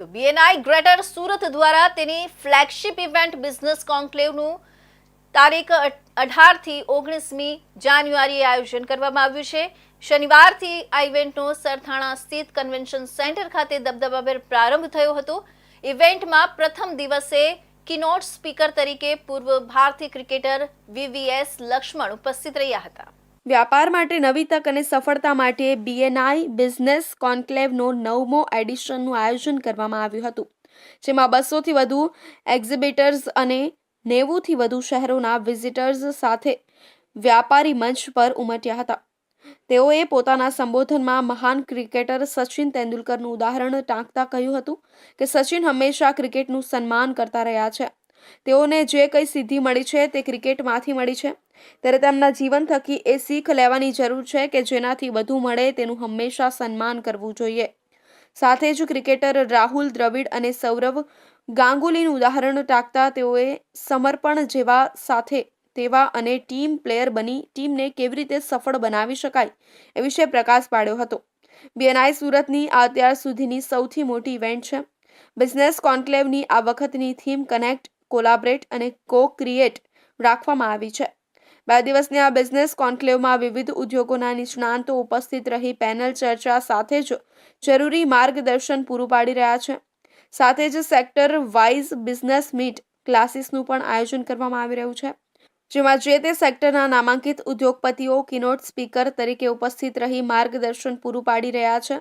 BNI greater Surat દ્વારા તેની flagship event business કોન્ક્લેવનું તારીખ અઢારથી ઓગણીસમી જાન્યુઆરીએ આયોજન કરવામાં આવ્યું છે. શનિવારથી આ ઇવેન્ટનો સરથાણા સ્થિત કન્વેન્શન સેન્ટર ખાતે દબદબાભેર પ્રારંભ થયો હતો. ઇવેન્ટમાં પ્રથમ દિવસે કિનોટ સ્પીકર તરીકે પૂર્વ ભારતીય ક્રિકેટર વીવીએસ લક્ષ્મણ ઉપસ્થિત રહ્યા હતા. વ્યાપાર માટે નવી તક અને સફળતા માટે બીએનઆઈ બિઝનેસ કોન્ક્લેવનો નવમો એડિશનનું આયોજન કરવામાં આવ્યું હતું, જેમાં બસોથી વધુ એક્ઝિબિટર્સ અને નેવુંથી વધુ શહેરોના વિઝિટર્સ સાથે વ્યાપારી મંચ પર ઉમટ્યા હતા. તેઓએ પોતાના સંબોધનમાં મહાન ક્રિકેટર સચિન તેંડુલકરનું ઉદાહરણ ટાંકતા કહ્યું હતું કે, સચિન હંમેશા ક્રિકેટનું સન્માન કરતા રહ્યા છે. તેઓને જે કંઈ સિદ્ધિ મળી છે તે ક્રિકેટમાંથી મળી છે. ત્યારે તેમના જીવન થકી એ શીખ લેવાની જરૂર છે કે જેનાથી બધું મળે તેનું હંમેશા સન્માન કરવું જોઈએ. સાથે જ ક્રિકેટર રાહુલ દ્રવિડ અને સૌરવ ગાંગુલીનું ઉદાહરણ ટાંકતા તેઓએ સમર્પણ જેવા સાથે તેવા અને ટીમ પ્લેયર બની ટીમને કેવી રીતે સફળ બનાવી શકાય એ વિશે પ્રકાશ પાડ્યો હતો. બીએનઆઈ સુરતની આ અત્યાર સુધીની સૌથી મોટી ઇવેન્ટ છે. બિઝનેસ કોન્ક્લેવની આ વખતની થીમ કનેક્ટ કોલાબરેટ અને કો ક્રિએટ રાખવામાં આવી છે. બે દિવસની આ બિઝનેસ કોન્ક્લેવમાં વિવિધ ઉદ્યોગોના નિષ્ણાંતો ઉપસ્થિત રહી પેનલ ચર્ચા સાથે જ જરૂરી માર્ગદર્શન પૂરું પાડી રહ્યા છે. સાથે જ સેક્ટર વાઇઝ બિઝનેસ મીટ ક્લાસીસનું પણ આયોજન કરવામાં આવી રહ્યું છે. જેમાં જે તે સેક્ટરના નામાંકિત ઉદ્યોગપતિઓ કિનોટ સ્પીકર તરીકે ઉપસ્થિત રહી માર્ગદર્શન પૂરું પાડી રહ્યા છે.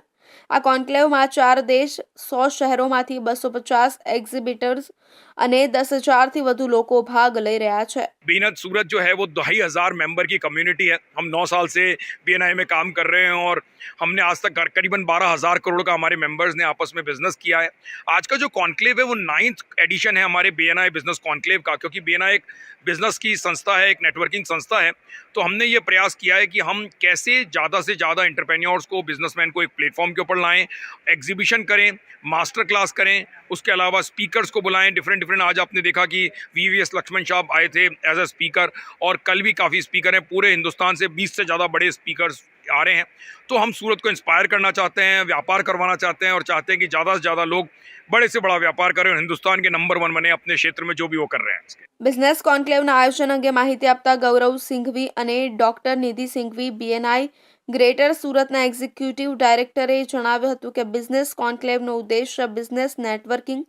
આ કોન્ક્લેવમાં ચાર દેશ સો શહેરોમાંથી બસો પચાસ એક્ઝિબિટર્સ અને દસ હજારથી વધુ લોકો ભાગ લઈ રહ્યા છે बीनत सूरत जो है वो ढाई हज़ार मेंबर की कम्युनिटी है हम नौ साल से बी में काम कर रहे हैं और हमने आज तक कर- करीबन बारह हज़ार करोड़ का हमारे मेंबर्स ने आपस में बिजनेस किया है आज का जो कॉन्क्लेव है वो नाइन्थ एडिशन है हमारे बी बिजनेस कॉन्क्लेव का क्योंकि बी एक बिजनेस की संस्था है एक नेटवर्किंग संस्था है तो हमने ये प्रयास किया है कि हम कैसे ज़्यादा से ज़्यादा इंटरप्रेन्योर्स को बिजनेसमैन को एक प्लेटफॉर्म के ऊपर लाएं एग्जीबिशन करें मास्टर क्लास करें उसके अलावा स्पीकर्स को बुलाएं डिफरेंट डिफरेंट आज आपने देखा कि वी वी एस लक्ष्मण साहब आए थे एज अ स्पीकर और कल भी काफ़ी स्पीकर हैं पूरे हिंदुस्तान से 20 से ज़्यादा बड़े स्पीकर्स आ रहे हैं तो हम सूरत को इंस्पायर करना चाहते हैं व्यापार करवाना चाहते हैं और चाहते हैं कि ज़्यादा से ज़्यादा लोग बड़े से बड़ा व्यापार करें और हिंदुस्तान के नंबर वन बने अपने क्षेत्र में जो भी वो कर रहे हैं બિઝનેસ કોન્ક્લેવના આયોજન અંગે માહિતી આપતા ગૌરવ સિંઘવી અને doctor Nidhi Singhvi BNI greater સુરતના એક્ઝિક્યુટિવ ડાયરેક્ટરે જણાવ્યું હતું કે બિઝનેસ કોન્ક્લેવનો ઉદ્દેશ્ય બિઝનેસ નેટવર્કિંગ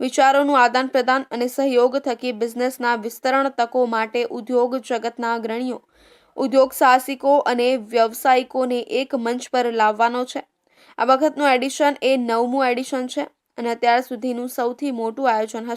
વિચારોનું આદાન પ્રદાન અને સહયોગ થકી બિઝનેસના વિસ્તરણ તકો માટે ઉદ્યોગ જગતના અગ્રણીઓ ઉદ્યોગ સાહસિકો અને વ્યવસાયિકોને એક મંચ પર લાવવાનો છે. આ વખતનું એડિશન એ નવમું એડિશન છે અને અત્યાર સુધીનું સૌથી મોટું આયોજન હશે.